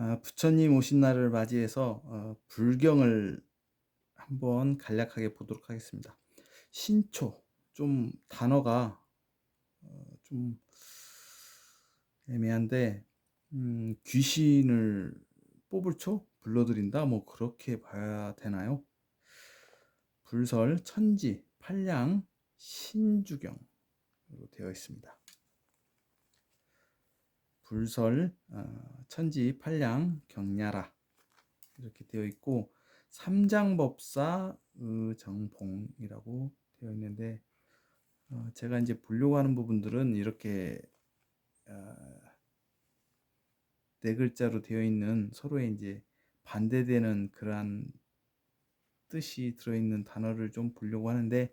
아, 부처님 오신 날을 맞이해서 어, 불경을 한번 간략하게 보도록 하겠습니다. 신초 좀 단어가 어, 좀 애매한데 음, 귀신을 뽑을 초 불러들인다 뭐 그렇게 봐야 되나요? 불설 천지 팔량 신주경으로 되어 있습니다. 불설 어, 천지 팔량 경야라 이렇게 되어 있고 삼장법사 의정봉이라고 되어 있는데 어, 제가 이제 보려고 하는 부분들은 이렇게 어, 네 글자로 되어 있는 서로의 이제 반대되는 그러한 뜻이 들어있는 단어를 좀 보려고 하는데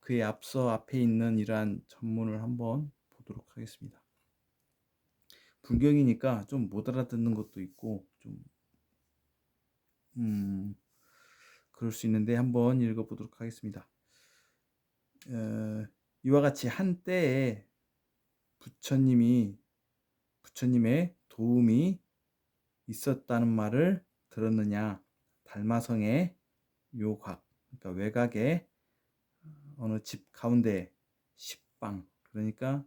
그에 앞서 앞에 있는 이러한 전문을 한번 보도록 하겠습니다. 불경이니까 좀 못 알아듣는 것도 있고 좀 음, 그럴 수 있는데 한번 읽어보도록 하겠습니다. 어, 이와 같이 한때에 부처님이 부처님의 도움이 있었다는 말을 들었느냐? 달마성의 요각, 그러니까 외곽에 어느 집 가운데 십방, 그러니까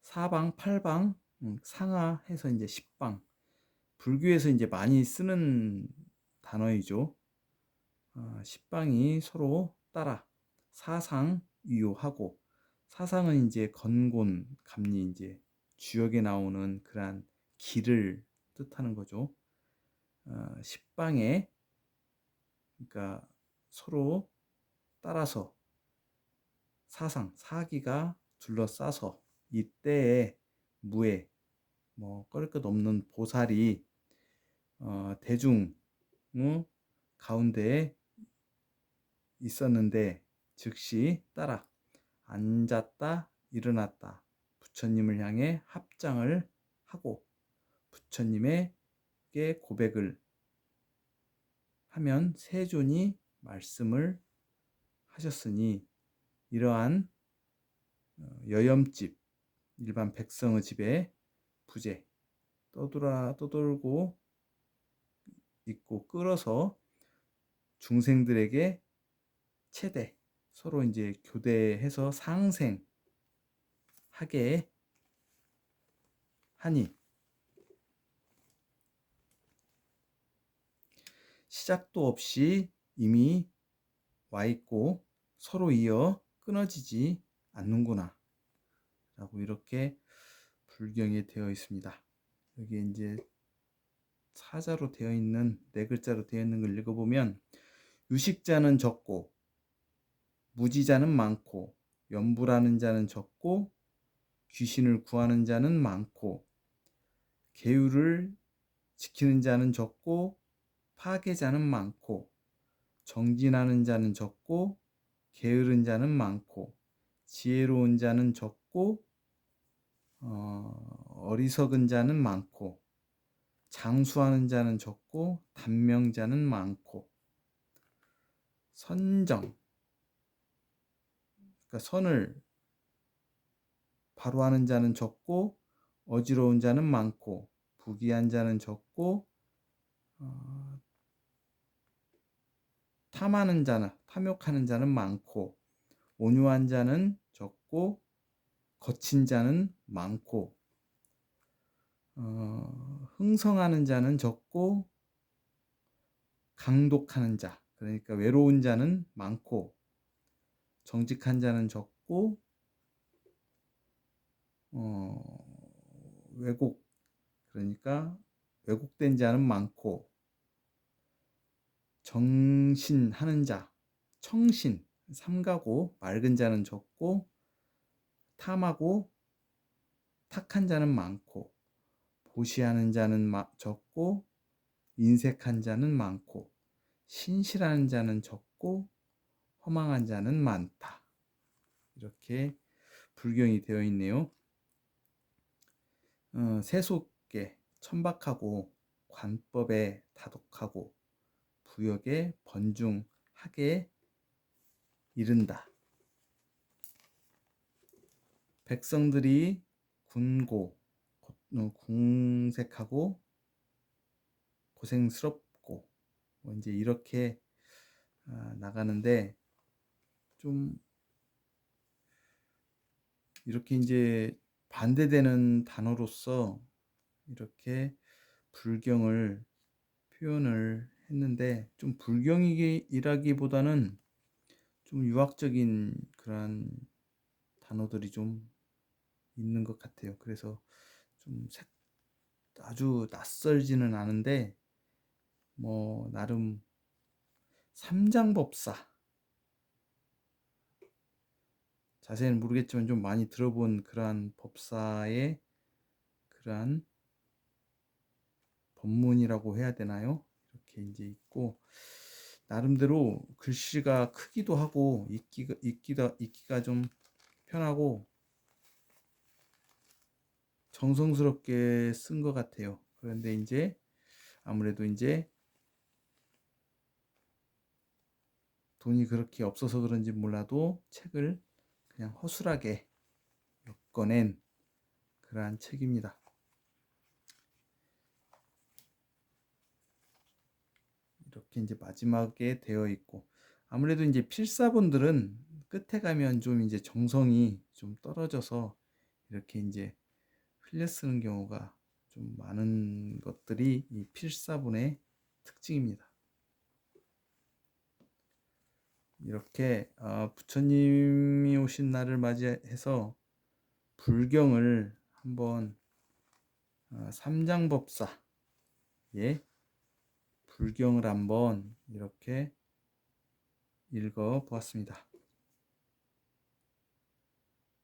사방, 팔방, 음, 상하해서 이제 십방. 불교에서 이제 많이 쓰는 단어이죠. 어, 십방이 서로 따라 사상 유효하고 사상은 이제 건곤 감리 이제 주역에 나오는 그러한 길을 뜻하는 거죠. 어, 십방에 그러니까 서로 따라서 사상 사기가 둘러싸서 이때에 무에 뭐 꺼릴 것 없는 보살이 어, 대중 어, 가운데에 있었는데 즉시 따라 앉았다 일어났다. 부처님을 향해 합장을 하고 부처님에게 고백을 하면 세존이 말씀을 하셨으니 이러한 어, 여염집 일반 백성의 집에 부재 떠돌아 떠돌고 있고 끌어서 중생들에게 체대 서로 이제 교대해서 상생하게 하니 시작도 없이 이미 와 있고 서로 이어 끊어지지 않는구나. 라고 이렇게 불경에 되어 있습니다. 여기 이제 사자로 되어 있는 네 글자로 되어 있는 걸 읽어보면 유식자는 적고 무지자는 많고 연부라는 자는 적고 귀신을 구하는 자는 많고 계율을 지키는 자는 적고 파괴자는 많고 정진하는 자는 적고 게으른 자는 많고 지혜로운 자는 적고 어, 어리석은 자는 많고 장수하는 자는 적고 단명자는 많고. 선정. 그러니까 선을 바로 하는 자는 적고 어지러운 자는 많고 부귀한 자는 적고 어, 탐하는 자는 탐욕하는 자는 많고 온유한 자는 적고 거친 자는 많고 어, 흥성하는 자는 적고 강독하는 자 그러니까 외로운 자는 많고 정직한 자는 적고 어, 왜곡 그러니까 왜곡된 자는 많고 정신하는 자 청신 삼가고 맑은 자는 적고 탐하고 탁한 자는 많고 보시하는 자는 적고 인색한 자는 많고 신실한 자는 적고 허망한 자는 많다. 이렇게 불경이 되어 있네요. 어, 세속에 천박하고 관법에 다독하고 부역에 번중하게 이른다. 백성들이 군고 어, 궁색하고 고생스럽고 뭐 이제 이렇게 아, 나가는데 좀 이렇게 이제 반대되는 단어로서 이렇게 불경을 표현을 했는데 좀 불경이라기보다는 좀 유학적인 그런 단어들이 좀 있는 것 같아요. 그래서 좀 색- 아주 낯설지는 않은데 뭐 나름 삼장법사 자세히는 모르겠지만 좀 많이 들어본 그러한 법사의 그러한 법문이라고 해야 되나요? 이렇게 이제 있고 나름대로 글씨가 크기도 하고 읽기가 읽기가 읽기가 좀 편하고 정성스럽게 쓴 것 같아요. 그런데 이제 아무래도 이제 돈이 그렇게 없어서 그런지 몰라도 책을 그냥 허술하게 엮어낸 그러한 책입니다. 이렇게 이제 마지막에 되어 있고 아무래도 이제 필사본들은 끝에 가면 좀 이제 정성이 좀 떨어져서 이렇게 이제 흘려 쓰는 경우가 좀 많은 것들이 이 필사본의 특징입니다. 이렇게 어, 부처님이 오신 날을 맞이해서 불경을 한번 어, 삼장법사의 불경을 한번 이렇게 읽어 보았습니다.